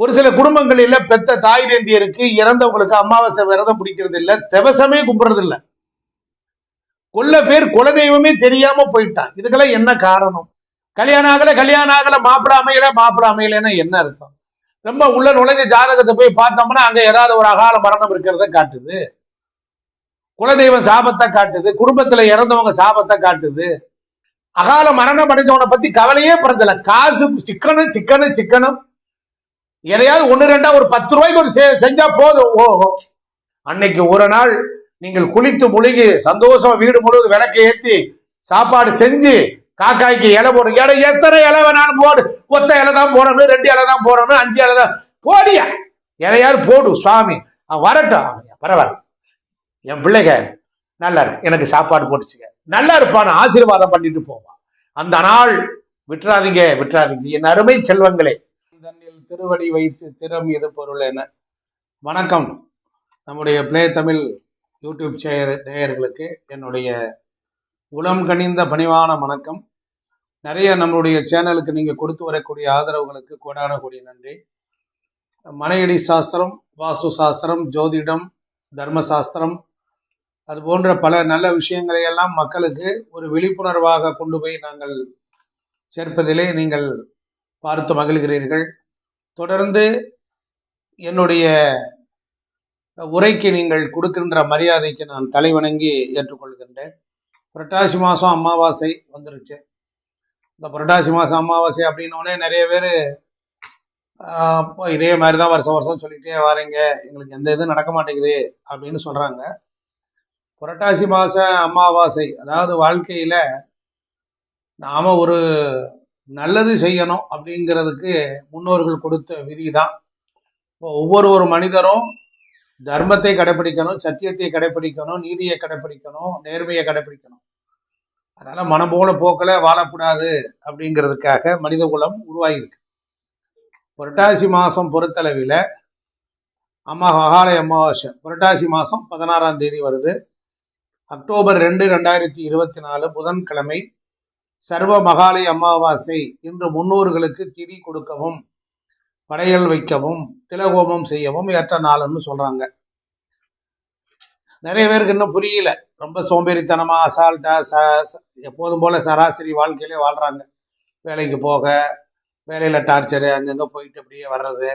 ஒரு சில குடும்பங்களில பெத்த தாய் தேந்தியருக்கு இறந்தவங்களுக்கு அமாவாசை விரதம் பிடிக்கிறது இல்ல திவசமே கும்பிடுறது இல்ல கொல்ல பேர் குலதெய்வமே தெரியாம போயிட்டான் இதுக்கெல்லாம் என்ன காரணம்? கல்யாணம் ஆகல கல்யாணம் ஆகல மாப்பிள அமையல மாப்பிள அமையலன்னா என்ன அர்த்தம்? ரொம்ப உள்ள நுழைஞ்ச ஜாதகத்தை போய் பார்த்தோம்னா அங்க ஏதாவது ஒரு அகால மரணம் இருக்கிறத காட்டுது. குலதெய்வம் சாபத்தை காட்டுது குடும்பத்துல இறந்தவங்க சாபத்தை காட்டுது. அகால மரணம் அடைஞ்சவனை பத்தி கவலையே பிறந்தல காசு சிக்கனம் சிக்கனம் சிக்கனம் எதையாவது ஒன்று ரெண்டா ஒரு பத்து ரூபாய்க்கு ஒரு செஞ்சா போதும். ஓஹோ அன்னைக்கு ஒரு நாள் நீங்கள் குளித்து முழுகி சந்தோஷமா வீடு முழுவதும் விளக்கை ஏற்றி சாப்பாடு செஞ்சு காக்காய்க்கு இலை போடும் இலை எத்தனை இலை வேணாலும் போடு. ஒத்த இலை தான் போடணும் ரெண்டு இலை தான் போடணும் அஞ்சு இலை தான். போடியா? இலையாவது போடு சுவாமி. அவன் வரட்டும். அவன் பரவாயில்ல. என் பிள்ளைங்க நல்லா இருக்கு. எனக்கு சாப்பாடு போட்டுச்சுங்க. நல்லா இருப்பான் ஆசீர்வாதம் பண்ணிட்டு போவான் அந்த நாள் விட்டுறாதீங்க விட்டுறாதீங்க. என் அருமை செல்வங்களே. திருவடி வைத்து திறம் இது பொருள் என. வணக்கம். நம்முடைய பிளே தமிழ் யூடியூப் சேயர் நேயர்களுக்கு என்னுடைய உளம் கனிந்த பணிவான வணக்கம். நிறைய நம்மளுடைய சேனலுக்கு நீங்கள் கொடுத்து வரக்கூடிய ஆதரவுகளுக்கு கோடான கோடி நன்றி. மனையடி சாஸ்திரம் வாஸ்து சாஸ்திரம் ஜோதிடம் தர்ம சாஸ்திரம் அது போன்ற பல நல்ல விஷயங்களை எல்லாம் மக்களுக்கு ஒரு விழிப்புணர்வாக கொண்டு போய் நாங்கள் சேர்ப்பதிலே நீங்கள் பார்த்து மகிழ்கிறீர்கள். தொடர்ந்து என்னுடைய உரைக்கு நீங்கள் கொடுக்கின்ற மரியாதைக்கு நான் தலைவணங்கி ஏற்றுக்கொள்கின்றேன். புரட்டாசி மாதம் அமாவாசை வந்துருச்சு. இந்த புரட்டாசி மாதம் அமாவாசை அப்படின்னோடனே நிறைய பேர் இதே மாதிரி தான் வருஷம் வருஷம் சொல்லிகிட்டே வரீங்க. எங்களுக்கு எந்த இதுவும் நடக்க மாட்டேங்குது அப்படின்னு சொல்கிறாங்க புரட்டாசி மாத அமாவாசை அதாவது வாழ்க்கையில் நாம் ஒரு நல்லது செய்யணும் அப்படிங்கிறதுக்கு முன்னோர்கள் கொடுத்த விதி தான் இப்போ ஒவ்வொரு ஒரு மனிதரும் தர்மத்தை கடைபிடிக்கணும் சத்தியத்தை கடைபிடிக்கணும் நீதியை கடைபிடிக்கணும் நேர்மையை கடைபிடிக்கணும். அதனால மனம் போல போக்கில் வாழக்கூடாது அப்படிங்கிறதுக்காக மனித குலம் உருவாகியிருக்கு. புரட்டாசி மாதம் பொறுத்தளவில் அம்மா மகாலய அமாவாசை புரட்டாசி மாதம் பதினாறாம் தேதி வருது. அக்டோபர் ரெண்டு ரெண்டாயிரத்தி இருபத்தி நாலு புதன்கிழமை சர்வ மகாலய அமாவாசை இன்று முன்னோர்களுக்கு திதி கொடுக்கவும் படையல் வைக்கவும் திலகோபம் செய்யவும் ஏற்ற நாள்னு சொல்றாங்க. நிறைய பேருக்கு இன்னும் புரியல. ரொம்ப சோம்பேறித்தனமா அசால்ட்டா ச எப்போதும் போல சராசரி வாழ்க்கையிலே வாழ்றாங்க. வேலைக்கு போக வேலையில டார்ச்சரு அங்கங்க போயிட்டு அப்படியே வர்றது.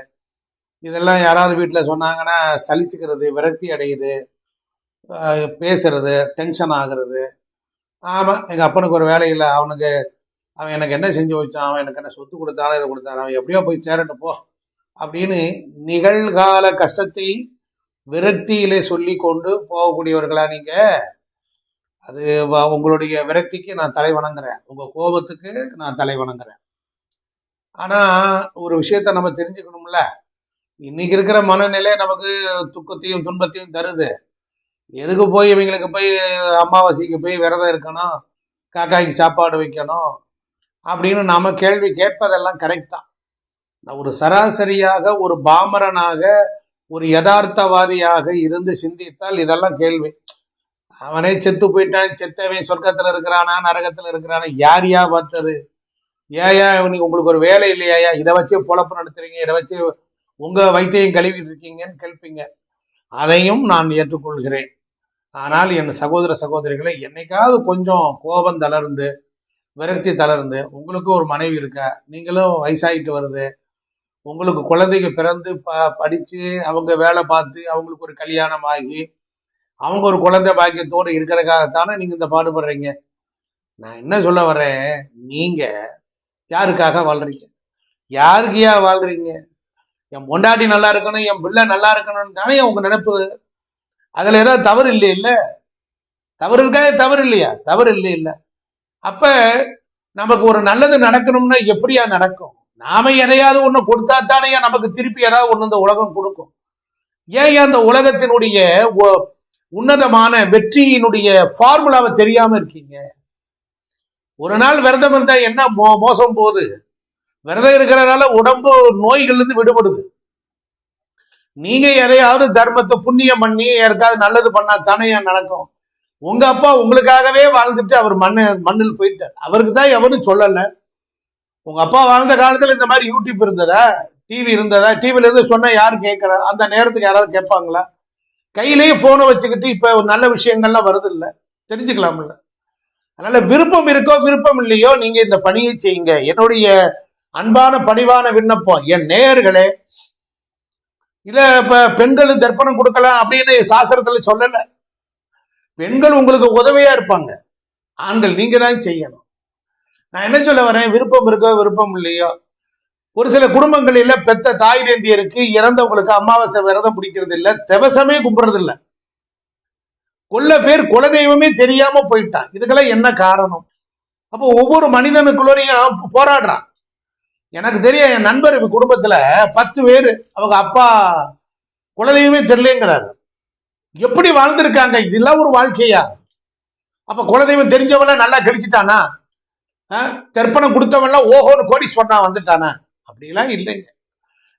இதெல்லாம் யாராவது வீட்டில் சொன்னாங்கன்னா சலிச்சுக்கிறது விரக்தி அடையுது பேசுறது டென்ஷன் ஆகுறது. ஆமாம் எங்கள் அப்பனுக்கு ஒரு வேலை இல்லை. அவனுக்கு அவன் எனக்கு என்ன செஞ்சு வச்சான் அவன் எனக்கு என்ன சொத்து கொடுத்தானோ இதை கொடுத்தானோ அவன் எப்படியோ போய் சேரட்டு போ. அப்படின்னு நிகழ்கால கஷ்டத்தை விரக்தியிலே சொல்லி கொண்டு போகக்கூடியவர்களா நீங்க? அது உங்களுடைய விரக்திக்கு நான் தலை வணங்குறேன். உங்க கோபத்துக்கு நான் தலை வணங்குறேன். ஆனா ஒரு விஷயத்த நம்ம தெரிஞ்சுக்கணும்ல. இன்னைக்கு இருக்கிற மனநிலை நமக்கு துக்கத்தையும் துன்பத்தையும் தருது. எதுக்கு போய் இவங்களுக்கு போய் அமாவாசைக்கு போய் விரதம் இருக்கணும்? காக்காய்க்கு சாப்பாடு வைக்கணும்? அப்படின்னு நம்ம கேள்வி கேட்பதெல்லாம் கரெக்ட் தான். நான் ஒரு சராசரியாக ஒரு பாமரனாக ஒரு யதார்த்தவாதியாக இருந்து சிந்தித்தால் இதெல்லாம் கேள்வி. அவனே செத்து போயிட்டான் செத்தவன் சொர்க்கத்தில் இருக்கிறானா நரகத்தில் இருக்கிறானா யார் யா பார்த்தது? ஏயா இவனுக்கு உங்களுக்கு ஒரு வேலை இல்லையாயா இதை வச்சு பொழப்பு நடத்துறீங்க இதை வச்சு உங்கள் வைத்தியம் கழுவிட்டு இருக்கீங்கன்னு கேட்பீங்க அதையும் நான் ஏற்றுக்கொள்கிறேன். ஆனால் என் சகோதர சகோதரிகளை என்னைக்காவது கொஞ்சம் கோபம் தளர்ந்து விரக்தி தளர்ந்து உங்களுக்கும் ஒரு மனைவி இருக்கா? நீங்களும் வயசாயிட்டு வருது. உங்களுக்கு குழந்தைங்க பிறந்து ப படித்து அவங்க வேலை பார்த்து அவங்களுக்கு ஒரு கல்யாணம் ஆகி அவங்க ஒரு குழந்தை பாக்கியத்தோடு இருக்கிறதுக்காகத்தானே நீங்கள் இந்த பாடுபடுறீங்க? நான் என்ன சொல்ல வர்றேன்? நீங்கள் யாருக்காக வாழ்றீங்க? யாருக்கையா வாழ்றீங்க? என் பொண்டாட்டி நல்லா இருக்கணும் என் பிள்ளை நல்லா இருக்கணும்னு தானே உங்க நினைப்பு. அதுல ஏதாவது தவறு இல்லை இல்ல? தவறு இருக்கா தவறு இல்லையா? தவறு இல்லை இல்ல. அப்ப நமக்கு ஒரு நல்லது நடக்கணும்னா எப்படியா நடக்கும்? நாம எதையாவது ஒண்ணு கொடுத்தா தானே நமக்கு திருப்பி ஏதாவது ஒண்ணு இந்த உலகம் கொடுக்கும். ஏன் அந்த உலகத்தினுடைய ஒ- உன்னதமான வெற்றியினுடைய ஃபார்முலாவை தெரியாம இருக்கீங்க? ஒரு நாள் விரதம் இருந்தா என்ன மோ- மோசம் போகுது? விரதம் இருக்கிறனால உடம்பு நோய்கள்ல இருந்து விடுபடுது. நீங்க எதையாவது தர்மத்தை புண்ணியம் பண்ணி யாருக்காவது நல்லது பண்ணா தானே ஏன் நடக்கும். உங்க அப்பா உங்களுக்காகவே வாழ்ந்துட்டு அவர் மண்ணு மண்ணில் போயிட்டார். அவருக்கு தான் எவரும் சொல்லல. உங்க அப்பா வாழ்ந்த காலத்துல இந்த மாதிரி யூடியூப் இருந்ததா? டிவி இருந்ததா? டிவில இருந்து சொன்னா யாரு கேட்கறா? அந்த நேரத்துக்கு யாராவது கேட்பாங்களா? கையிலேயே போனை வச்சுக்கிட்டு இப்ப ஒரு நல்ல விஷயங்கள்லாம் வருது இல்ல தெரிஞ்சுக்கலாம்ல. அதனால விருப்பம் இருக்கோ விருப்பம் இல்லையோ நீங்க இந்த பணியை செய்யுங்க. என்னுடைய அன்பான பணிவான விண்ணப்பம். என் நேயர்களே இல்ல இப்ப பெண்கள் தர்ப்பணம் கொடுக்கலாம் அப்படின்னு சாஸ்திரத்துல சொல்லல. பெண்கள் உங்களுக்கு உதவியா இருப்பாங்க. ஆண்கள் நீங்க தான் செய்யணும். நான் என்ன சொல்ல வரேன்? விருப்பம் இருக்கோ விருப்பம் இல்லையோ ஒரு சில குடும்பங்களில பெத்த தாய் தேந்தியருக்கு இறந்தவங்களுக்கு அமாவாசை விரதம் பிடிக்கிறது இல்ல திவசமே கும்பிடுறது இல்ல. கொல்ல பேர் குலதெய்வமே தெரியாம போயிட்டான். இதுக்கெல்லாம் என்ன காரணம்? அப்போ ஒவ்வொரு மனிதனுக்குள்ளரையும் போராடுறான். எனக்கு தெரியும் என் நண்பர் குடும்பத்துல பத்து பேர் அவங்க அப்பா குலதெய்வமே தெரியலங்கிறாரு. எப்படி வாழ்ந்திருக்காங்க? இதெல்லாம் ஒரு வாழ்க்கையா? அப்ப குலதெய்வம் தெரிஞ்சவன நல்லா கழிச்சிட்டானா தர்ப்பணம் கொடுத்தவன்லாம் ஓஹோன்னு கோடி சொன்னா வந்துட்டானா? அப்படிலாம் இல்லைங்க.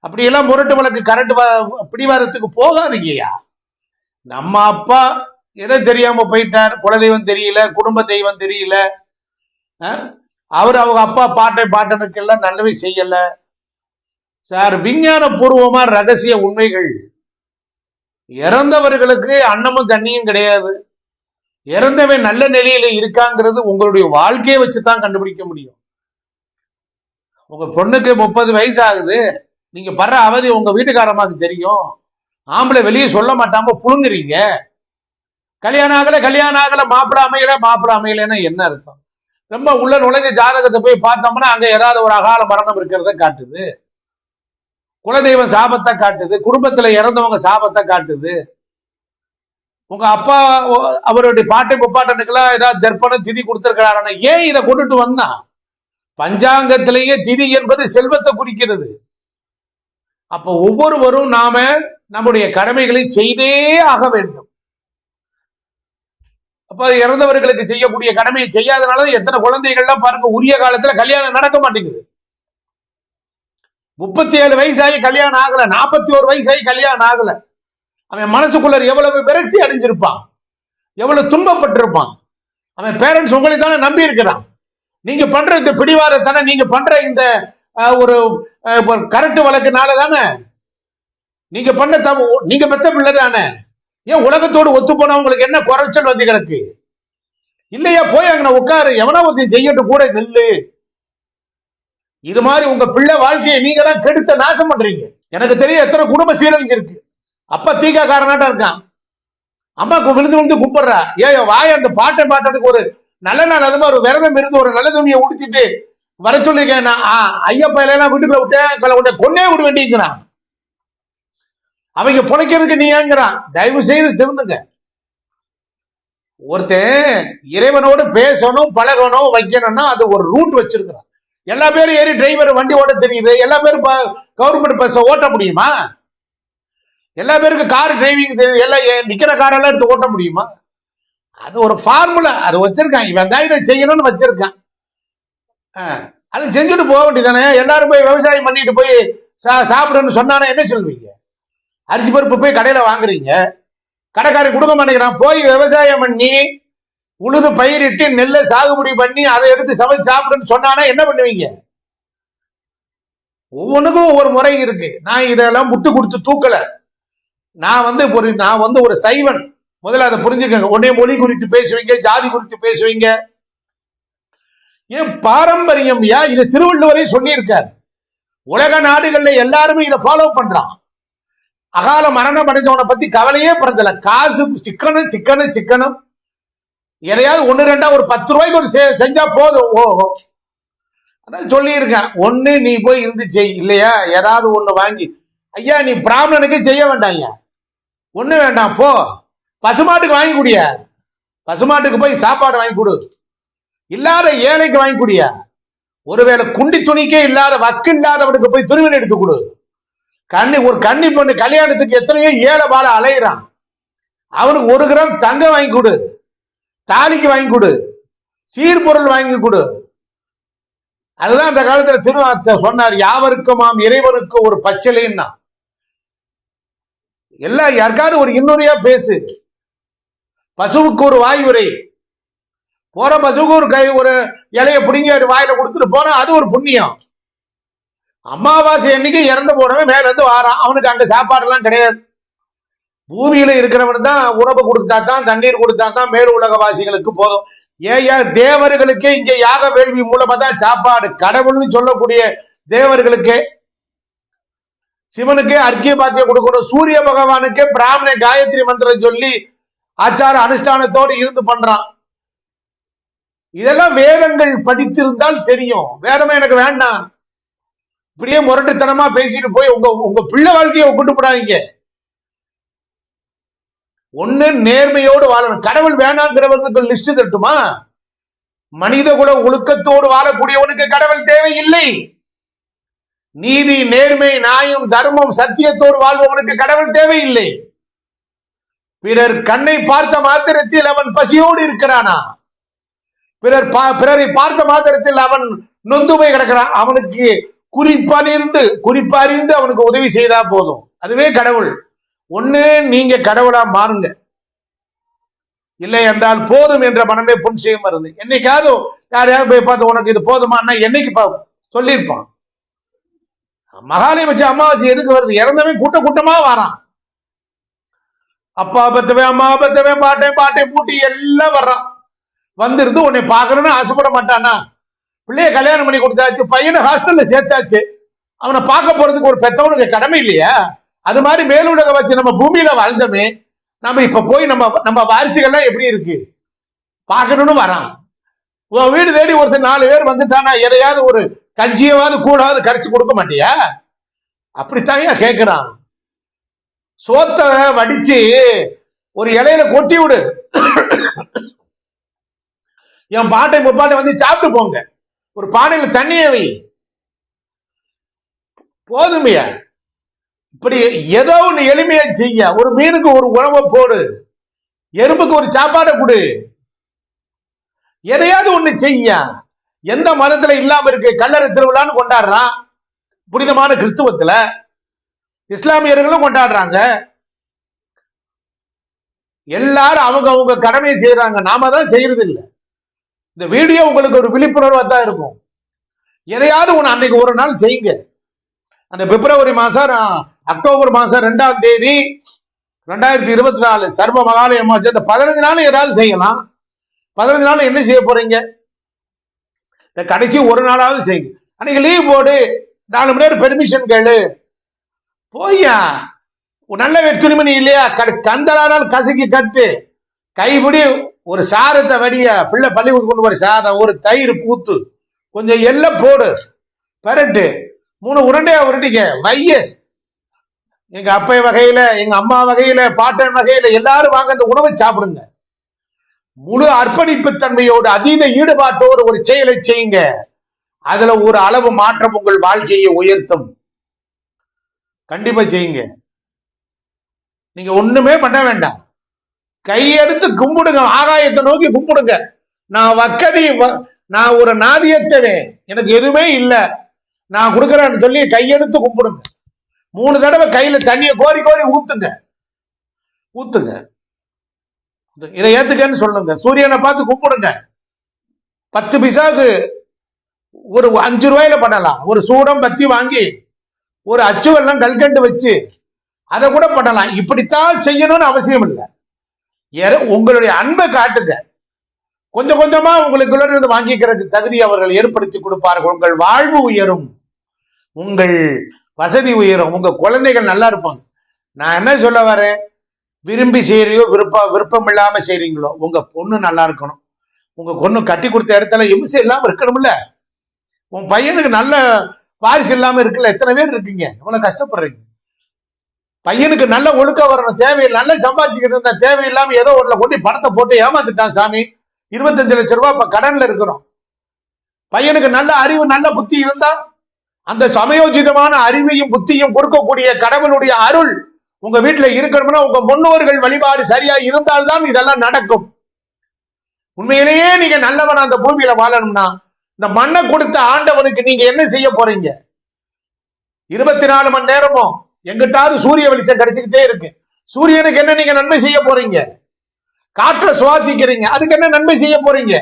அப்படியெல்லாம் முரட்டு வழக்கு கரண்ட் பிடிவாரத்துக்கு போகாதீங்கய்யா. நம்ம அப்பா எதை தெரியாம போயிட்டார்? குலதெய்வம் தெரியல குடும்ப தெய்வம் தெரியல. அவர் அவங்க அப்பா பாட்டை பாட்டனுக்கெல்லாம் நல்லவை நல்லவே செய்யல. சார் விஞ்ஞான பூர்வமா ரகசிய உண்மைகள். இறந்தவர்களுக்கு அன்னமும் தண்ணியும் கிடையாது. இறந்தவன் நல்ல நிலையில இருக்காங்கிறது உங்களுடைய வாழ்க்கையை வச்சுதான் கண்டுபிடிக்க முடியும். உங்க பொண்ணுக்கு முப்பது வயசு ஆகுது நீங்க படுற அவதி உங்க வீட்டுக்காரமாக்கு தெரியும். ஆம்பளை வெளியே சொல்ல மாட்டாம புழுங்குறீங்க. கல்யாணம் ஆகல கல்யாணம் ஆகல மாப்பிள அமையல மாப்பிள அமையலன்னா என்ன அர்த்தம்? நம்ம உள்ள நுழைஞ்ச ஜாதகத்தை போய் பார்த்தோம்னா அங்க ஏதாவது ஒரு அகால மரணம் இருக்கிறத காட்டுது. குலதெய்வம் சாபத்தை காட்டுது. குடும்பத்துல இறந்தவங்க சாபத்தை காட்டுது. உங்க அப்பா அவருடைய பாட்டு முப்பாட்டனுக்கெல்லாம் ஏதாவது தர்ப்பணம் திதி கொடுத்திருக்கிறாரு ஏன் இதை கொண்டுட்டு வந்தா? பஞ்சாங்கத்திலேயே திதி என்பது செல்வத்தை குறிக்கிறது. அப்ப ஒவ்வொருவரும் நாம நம்முடைய கடமைகளை செய்தே ஆக வேண்டும். அப்ப இறந்தவர்களுக்கு செய்யக்கூடிய கடமையை செய்யாதனால எத்தனை குழந்தைகள்லாம் பாருங்க உரிய காலத்துல கல்யாணம் நடக்க மாட்டேங்குது. முப்பத்தி ஏழு வயசாகி கல்யாணம் ஆகல நாற்பத்தி ஒரு வயசாகி கல்யாணம் ஆகல. அவன் மனசுக்குள்ள எவ்வளவு விரக்தி அடைஞ்சிருப்பான் எவ்வளவு துன்பப்பட்டிருப்பான். அவன் பேரண்ட்ஸ் உங்களை தானே நம்பி இருக்கிறான். நீங்க பண்ற இந்த பிடிவாரத்தானே நீங்க பண்ற இந்த ஒரு கரண்ட் வழக்குனால தானே? நீங்க பண்ண தப்பு நீங்க பெத்த பிள்ளை தானே? ஏன் உலகத்தோடு ஒத்து போனா உங்களுக்கு என்ன குறைச்சல் வந்து கிடக்கு? இல்லையா போய் அங்க உட்காரு எவனா ஒருத்தன் செய்யட்டும் கூட நெல்லு. இது மாதிரி உங்க பிள்ளை வாழ்க்கையை நீங்க தான் கெடுத்த நாசம் பண்றீங்க. எனக்கு தெரியும் எத்தனை குடும்ப சீரழிஞ்சிருக்கு. அப்பா தீகா காரனாட்டம் இருக்கான். அம்மா விழுந்து விழுந்து கும்பிடுறா. ஏ வாய் அந்த பாட்டை பாட்டதுக்கு ஒரு நல்ல நாள் அது மாதிரி ஒரு விரதம் இருந்து ஒரு நல்ல துணியை உடுத்திட்டு வர சொல்லியிருக்கேன் நான். ஐயப்பா இல்லைன்னா வீட்டுக்குள்ள விட்டேன் கொன்னே விட வேண்டியிருக்கிறான். அவங்க பிழைக்கிறதுக்கு நீ ஏங்குறான் தயவு செய்து திருந்துங்க. ஒருத்தன் இறைவனோடு பேசணும் பழகணும் வைக்கணும்னா அது ஒரு ரூட் வச்சிருக்கிறான். எல்லா பேரும் ஏறி டிரைவர் வண்டி ஓட்ட தெரியுது. எல்லா பேரும் கவர்மெண்ட் பஸ்ஸை ஓட்ட முடியுமா? எல்லா பேருக்கும் கார் டிரைவிங் தெரியுது. எல்லாம் நிக்கிற காரெல்லாம் எடுத்து ஓட்ட முடியுமா? அது ஒரு ஃபார்முலா அது வச்சிருக்கான். இவன் தான் இதை செய்யணும்னு வச்சிருக்கான். அது செஞ்சுட்டு போக வேண்டியதானே எல்லாரும் போய் விவசாயம் பண்ணிட்டு போய் சா சாப்பிடுன்னு சொன்னானே என்ன சொல்வீங்க? அரிசி பருப்பு போய் கடையில வாங்குறீங்க. கடைக்காரி கொடுக்க மாட்டேங்கிறான். போய் விவசாயம் பண்ணி உழுது பயிரிட்டு நெல்லை சாகுபடி பண்ணி அதை எடுத்து சமைச்சு சாப்பிடுன்னு சொன்னானா என்ன பண்ணுவீங்க? ஒவ்வொன்றுக்கும் ஒவ்வொரு முறை இருக்கு. நான் இதெல்லாம் முட்டு கொடுத்து தூக்கல. நான் வந்து ஒரு நான் வந்து ஒரு சைவன். முதல்ல அதை புரிஞ்சுக்கங்க. உடனே மொழி குறித்து பேசுவீங்க ஜாதி குறித்து பேசுவீங்க. ஏன் பாரம்பரியம் யா? இது திருவள்ளுவரே சொல்லியிருக்காரு. உலக நாடுகள்ல எல்லாருமே இதை ஃபாலோ பண்றான். அகால மரணம் அடைஞ்சவனை பத்தி கவலையே பிறந்தல காசு சிக்கனு சிக்கனு சிக்கனும் எதையாவது ஒன்று ரெண்டா ஒரு பத்து ரூபாய்க்கு ஒரு செஞ்சா போதும். ஓஹோ. அதான் சொல்லியிருக்கேன். ஒண்ணு நீ போய் இருந்து செய் இல்லையா? ஏதாவது ஒண்ணு வாங்கி. ஐயா நீ பிராமணனுக்கு செய்ய வேண்டாம் ஐயா. ஒண்ணு வேண்டாம் போ. பசுமாட்டுக்கு வாங்கி குடிய? பசுமாட்டுக்கு போய் சாப்பாடு வாங்கி கொடு. இல்லாத ஏழைக்கு வாங்கி குடிய? ஒருவேளை குண்டி துணிக்கே இல்லாத வக்கு இல்லாதவனுக்கு போய் துணிவன் எடுத்து கொடு. கண்ணி ஒரு கண்ணி பொண்ணு கல்யாணத்துக்கு எத்தனையோ ஏழை பால அலையிறான். அவனுக்கு ஒரு கிராம் தங்கம் வாங்கி கொடு. தாலிக்கு வாங்கி கொடு. சீர்பொருள் வாங்கி கொடு. அதுதான் அந்த காலத்துல திருவாத்த சொன்னார் யாவருக்குமாம் இறைவனுக்கு ஒரு பச்சலைன்னா. எல்லாம் யாருக்காவது ஒரு இன்னொருயா பேசு. பசுவுக்கு ஒரு வாய் உரை போற பசுவுக்கு ஒரு கை ஒரு இலைய பிடிங்க வாயில கொடுத்துட்டு போனா அது ஒரு புண்ணியம். அமாவாசை அன்னைக்கு இறந்து போனவன் மேல இருந்து வாரான் அவனுக்கு அங்க சாப்பாடு எல்லாம் கிடையாது. பூமியில இருக்கிறவன் தான் உணவு கொடுத்தா தான் தண்ணீர் கொடுத்தா தான் மேல் உலகவாசிகளுக்கு போதும். ஏயா தேவர்களுக்கே இங்க யாக வேள்வி மூலமா தான் சாப்பாடு. கடவுள்னு சொல்லக்கூடிய தேவர்களுக்கே. சிவனுக்கே அர்க்கிய பாத்தியம் கொடுக்கணும். சூரிய பகவானுக்கே பிராமண காயத்ரி மந்திரம் சொல்லி ஆச்சார அனுஷ்டானத்தோடு இருந்து பண்றான். இதெல்லாம் வேதங்கள் படித்திருந்தால் தெரியும். வேதமே எனக்கு வேண்டாம். இப்படியே முரட்டுத்தனமா பேசிட்டு போய் உங்க உங்க பிள்ளை வாழ்க்கையை கொண்டு போடாதீங்க. ஒண்ணு நேர்மையோடு வாழணும். கடவுள் வேணாங்கிறவங்களுக்கு லிஸ்ட் தட்டுமா மனித குல ஒழுக்கத்தோடு வாழக்கூடியவனுக்கு கடவுள் தேவையில்லை. நீதி நேர்மை நியாயம் தர்மம் சத்தியத்தோடு வாழ்பவனுக்கு கடவுள் தேவையில்லை. பிறர் கண்ணை பார்த்த மாத்திரத்தில் அவன் பசியோடு இருக்கிறானா? பிறர் பா- பிறரை பார்த்த மாத்திரத்தில் அவன் நொந்து போய் கிடக்கிறான். அவனுக்கு குறிப்பறிந்து குறிப்பறிந்து அவனுக்கு உதவி செய்தா போதும். அதுவே கடவுள். ஒண்ணு நீங்க கடவுளா மாறுங்க. இல்லை என்றால் போதும் என்ற மனமே புன் செய்ய மருந்து. என்னைக்காவது யாரையாவது போய் பார்த்து உனக்கு இது போதுமான்னா என்னைக்கு சொல்லியிருப்பான். மகாலய வச்சு அமாவாசை எதுக்கு வருது? இறந்தவன் கூட்ட கூட்டமா வாரான். அப்பா பத்தவன் அம்மா பத்தவன் பாட்டை பாட்டை பூட்டி எல்லாம் வர்றான். வந்திருந்து உன்னை பார்க்கணும்னு ஆசைப்பட மாட்டானா? பிள்ளைய கல்யாணம் பண்ணி கொடுத்தாச்சு பையனை ஹாஸ்டல்ல சேர்த்தாச்சு. அவனை பார்க்க போறதுக்கு ஒரு பெத்தவனுக்கு கடமை இல்லையா? அது மாதிரி மேலுலக வச்சு நம்ம பூமியில வாழ்ந்தோமே நம்ம இப்ப போய் நம்ம நம்ம வாரிசுகள்லாம் எப்படி இருக்கு? பார்க்கணும்னு வரான். உன் வீடு தேடி ஒருத்தர் நாலு பேர் வந்துட்டானா எதையாவது ஒரு கஞ்சியவாவது கூடாவது கரைச்சு கொடுக்க மாட்டியா? அப்படித்தான் கேட்கிறான் சோத்தை வடிச்சு ஒரு இலையில கொட்டி விடு. என் பாட்டை முப்பாட்டை வந்து சாப்பிட்டு போங்க. ஒரு பானையில தண்ணியை வை. போதுமையா? இப்படி ஏதோ ஒண்ணு எளிமையா செய்ய. ஒரு மீனுக்கு ஒரு உணவை போடு. எறும்புக்கு ஒரு சாப்பாடை கொடு. எதையாவது ஒண்ணு செய்ய. எந்த மதத்துல இல்லாம இருக்கு? கல்லறை திருவிழான்னு கொண்டாடுறான். புனிதமான கிறிஸ்துவத்துல. இஸ்லாமியர்களும் கொண்டாடுறாங்க. எல்லாரும் அவங்க அவங்க கடமையை செய்யறாங்க நாம தான் செய்யறது இல்ல இந்த வீடியோ உங்களுக்கு ஒரு விழிப்புணர்வா தான் இருக்கும். எதையாவது ஒன்று அன்னைக்கு ஒரு நாள் செய்யுங்க. அந்த பிப்ரவரி மாசம் அக்டோபர் மாசம் ரெண்டாம் தேதி ரெண்டாயிரத்தி இருபத்தி நாலு சர்வ மகாலயம் அந்த பதினஞ்சு நாள் ஏதாவது செய்யலாம். பதினஞ்சு நாள் என்ன செய்ய போறீங்க? இந்த கடைசி ஒரு நாளாவது செய்யுங்க. அன்னைக்கு லீவ் போடு. நாலு மணி நேரம் பெர்மிஷன் கேளு. போய்யா. ஒரு நல்ல வெற்றுமணி இல்லையா? கந்தலானால் கசக்கி கட்டு. கைப்பிடி ஒரு சாதத்தை வடிய பிள்ளை பள்ளிக்கூடம் கொண்டு போற சாதம் ஒரு தயிர் பூத்து கொஞ்சம் எல்லாம் போடு பரட்டு மூணு உருண்டையா உருட்டிக்க வைய. எங்க அப்பை வகையில எங்க அம்மா வகையில பாட்டன் வகையில எல்லாரும் வாங்க அந்த உணவை சாப்பிடுங்க. முழு அர்ப்பணிப்பு தன்மையோடு அதீத ஈடுபாட்டோடு ஒரு செயலை செய்யுங்க. அதுல ஒரு அளவு மாற்றம் உங்கள் வாழ்க்கையை உயர்த்தும். கண்டிப்பா செய்யுங்க. நீங்க ஒண்ணுமே பண்ண வேண்டாம். கையெடுத்து கும்பிடுங்க ஆகாயத்தை நோக்கி கும்பிடுங்க. நான் வக்கதி வ- நான் ஒரு நாதியத்தவே எனக்கு எதுவுமே இல்லை. நான் கொடுக்குறேன்னு சொல்லி கையெடுத்து கும்பிடுங்க. மூணு தடவை கையில தண்ணியை கோரி கோரி ஊத்துங்க. ஊத்துங்க. இதை ஏத்துக்கன்னு சொல்லுங்க. சூரியனை பார்த்து கும்பிடுங்க. பத்து பைசாவுக்கு ஒரு அஞ்சு ரூபாயில பண்ணலாம். ஒரு சூடம் பத்தி வாங்கி ஒரு அச்சு வெள்ளம் கல்கண்டு வச்சு அதை கூட பண்ணலாம். இப்படித்தான் செய்யணும்னு அவசியம் இல்லை. உங்களுடைய அன்பை காட்டுங்க. கொஞ்சம் கொஞ்சமா உங்களுக்குள்ள இருந்து வாங்கிக்கிறதுக்கு தகுதி அவர்கள் ஏற்படுத்தி கொடுப்பார்கள். உங்கள் வாழ்வு உயரும். உங்கள் வசதி உயரும். உங்க குழந்தைகள் நல்லா இருப்பாங்க. நான் என்ன சொல்ல வரேன்? விரும்பி செய்யறியோ விருப்ப விருப்பம் இல்லாம செய்றீங்களோ உங்க பொண்ணு நல்லா இருக்கணும். உங்க பொண்ணு கட்டி கொடுத்த இடத்துல இம்சை இல்லாம இருக்கணும்ல? உன் பையனுக்கு நல்ல வாரிசு இல்லாம இருக்குல்ல? எத்தனை பேர் இருக்கீங்க? எவ்வளவு கஷ்டப்படுறீங்க? பையனுக்கு நல்ல ஒழுக்க வரணும் தேவையில்லை நல்ல சம்பாதிச்சுக்கிட்டு இருந்தா தேவையில்லாம ஏதோ ஒருல கொண்டு பணத்தை போட்டு ஏமாத்துட்டான் சாமி. இருபத்தஞ்சு லட்ச ரூபாய் இப்ப கடன்ல இருக்கிறோம். பையனுக்கு நல்ல அறிவு நல்ல புத்தி இருந்தா அந்த சமயோஜிதமான அறிவையும் புத்தியும் கொடுக்கக்கூடிய கடவுளுடைய அருள் உங்க வீட்டுல இருக்கணும்னா உங்க முன்னோர்கள் வழிபாடு சரியா இருந்தால்தான் இதெல்லாம் நடக்கும். உண்மையிலேயே நீங்க நல்லவன் அந்த பூமியில வாழணும்னா இந்த மண்ணை கொடுத்த ஆண்டவனுக்கு நீங்க என்ன செய்ய போறீங்க? இருபத்தி நாலு மணி நேரமும் எங்கிட்டாவது சூரிய வெளிச்சம் கிடைச்சுக்கிட்டே இருக்கு. சூரியனுக்கு என்ன நீங்க நன்மை செய்ய போறீங்க? காற்றை சுவாசிக்கிறீங்க. அதுக்கு என்ன நன்மை செய்ய போறீங்க?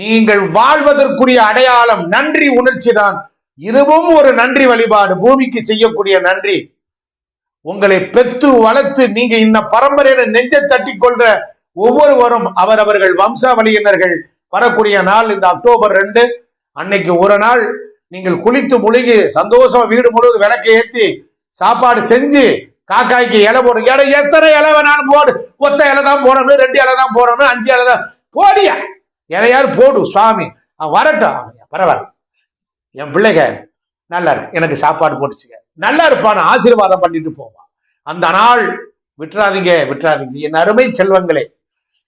நீங்கள் வாழ்வதற்குரிய அடையாளம் நன்றி உணர்ச்சி தான். இதுவும் ஒரு நன்றி வழிபாடு. பூமிக்கு செய்யக்கூடிய நன்றி. உங்களை பெத்து வளர்த்து நீங்க இந்த பரம்பரையில நெஞ்ச தட்டி கொள்ற ஒவ்வொருவரும் அவரவர்கள் வம்சாவளியினர்கள். வரக்கூடிய நாள் இந்த அக்டோபர் ரெண்டு. அன்னைக்கு ஒரு நாள் நீங்கள் குளித்து முழுகி சந்தோஷமா வீடு முழுவதும் விளக்கை ஏத்தி சாப்பாடு செஞ்சு காக்காய்க்கு இலை போடும் இலை எத்தனை இலை வேணாலும் போடு. ஒத்த இலை தான் போடணும் ரெண்டு இலை தான் போடணும் அஞ்சு இலை தான். போடியா? இலையாரு போடு சுவாமி. அவன் வரட்டும் பரவாயில்ல. என் பிள்ளைங்க நல்லா இருக்கு எனக்கு சாப்பாடு போட்டுச்சுங்க. நல்லா இருப்பான் ஆசீர்வாதம் பண்ணிட்டு போவான் அந்த நாள் விட்டுறாதீங்க விட்டுறாதீங்க. என் அருமை செல்வங்களே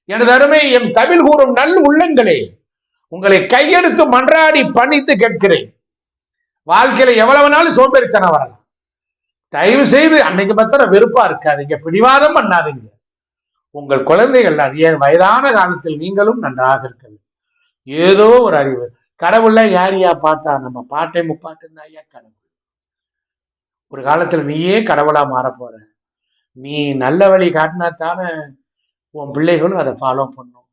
எனது அருமை என் தமிழ் கூறும் நல் உள்ளங்களே உங்களை கையெடுத்து மன்றாடி பணித்து கேட்கிறேன். வாழ்க்கையில எவ்வளவு வேணாலும் சோம்பேறித்தனம் வரலாம் தயவு செய்து அன்னைக்கு மாத்திரம் வெறுப்பா இருக்காதீங்க. பிடிவாதம் பண்ணாதீங்க. உங்கள் குழந்தைகள் நிறைய வயதான காலத்தில் நீங்களும் நன்றாக இருக்கிறது ஏதோ ஒரு அறிவு. கடவுள்ல யாரையா பார்த்தா? நம்ம பாட்டை முப்பாட்டு ஐயா கடவுள்? ஒரு காலத்துல நீயே கடவுளா மாறப் போற நீ நல்ல வழி காட்டினா தானே உன் பிள்ளைகளும் அதை ஃபாலோ பண்ணும்.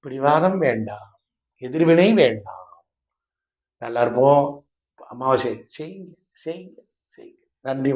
பிடிவாதம் வேண்டாம். எதிர்வினை வேண்டாம். நல்லா இருப்போம். அமாவாசை. செய்யுங்க. செய்யுங்க. செய்யுங்க. நன்றி.